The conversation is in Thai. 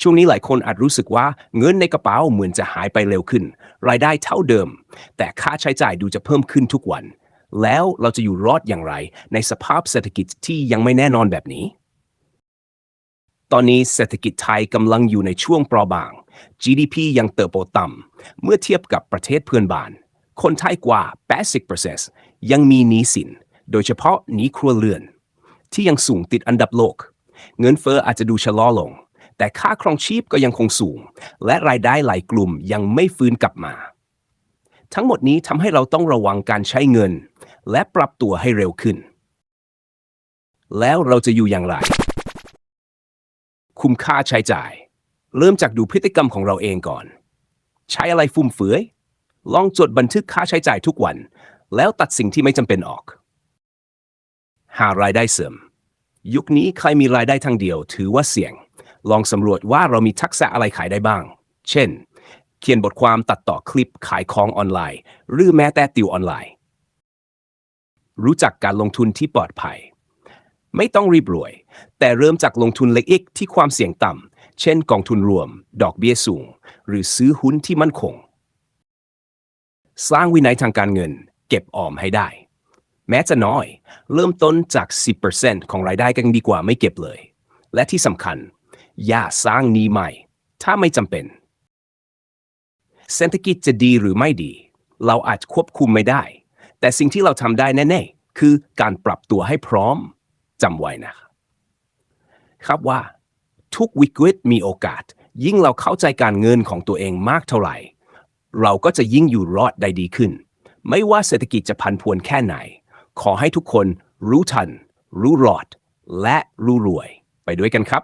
ช่วงนี้หลายคนอาจรู้สึกว่าเงินในกระเป๋าเหมือนจะหายไปเร็วขึ้น รายได้เท่าเดิม แต่ค่าใช้จ่ายดูจะเพิ่มขึ้นทุกวัน แล้วเราจะอยู่รอดอย่างไร ในสภาพเศรษฐกิจที่ยังไม่แน่นอนแบบนี้ ตอนนี้เศรษฐกิจไทยกำลังอยู่ในช่วงเปราะบาง GDP ยังเติบโตต่ำเมื่อเทียบกับประเทศเพื่อนบ้าน คนไทยกว่า 80%ยังมีหนี้สิน โดยเฉพาะหนี้ครัวเรือน ที่ยังสูงติดอันดับโลก เงินเฟอ้ออาจจะดูชะลอลง แต่ค่าครองชีพก็ยังคงสูง และรายได้หลายกลุ่มยังไม่ฟื้นกลับมา ทั้งหมดนี้ทำให้เราต้องระวังการใช้เงิน และปรับตัวให้เร็วขึ้น แล้วเราจะอยู่อย่างไร คุ้มค่าใช้จ่าย เริ่มจากดูพฤติกรรมของเราเองก่อน ใช้อะไรฟุ่มเฟือยลองจดบันทึกค่าใช้จ่ายทุกวัน แล้วตัดสิ่งที่ไม่จำเป็นออก หารายได้เสริม ยุคนี้ใครมีรายได้ทางเดียวถือว่าเสี่ยง ลองสำรวจว่าเรามีทักษะอะไรขายได้บ้าง เช่น เขียนบทความตัดต่อคลิปขายของออนไลน์ หรือแม้แต่ติวออนไลน์ รู้จักการลงทุนที่ปลอดภัย ไม่ต้องรีบรวย แต่เริ่มจากลงทุนเล็กๆที่ความเสี่ยงต่ำ เช่นกองทุนรวม ดอกเบี้ยสูง หรือซื้อหุ้นที่มั่นคง สร้างวินัยทางการเงิน เก็บออมให้ได้ แม้จะน้อย เริ่มต้นจาก 10%ของรายได้กันดีกว่าไม่เก็บเลย และที่สำคัญ อย่าสร้างหนี้ใหม่ ถ้าไม่จำเป็น เศรษฐกิจจะดีหรือไม่ดี เราอาจควบคุมไม่ได้ แต่สิ่งที่เราทำได้แน่ๆ คือการปรับตัวให้พร้อมจำไว้นะครับครับว่า ทุกวิกฤตมีโอกาส ยิ่งเราเข้าใจการเงินของตัวเองมากเท่าไหร่ เราก็จะยิ่งอยู่รอดได้ดีขึ้น ไม่ว่าเศรษฐกิจจะพันพวนแค่ไหน ขอให้ทุกคนรู้ทัน รู้รอด และรู้รวย ไปด้วยกันครับ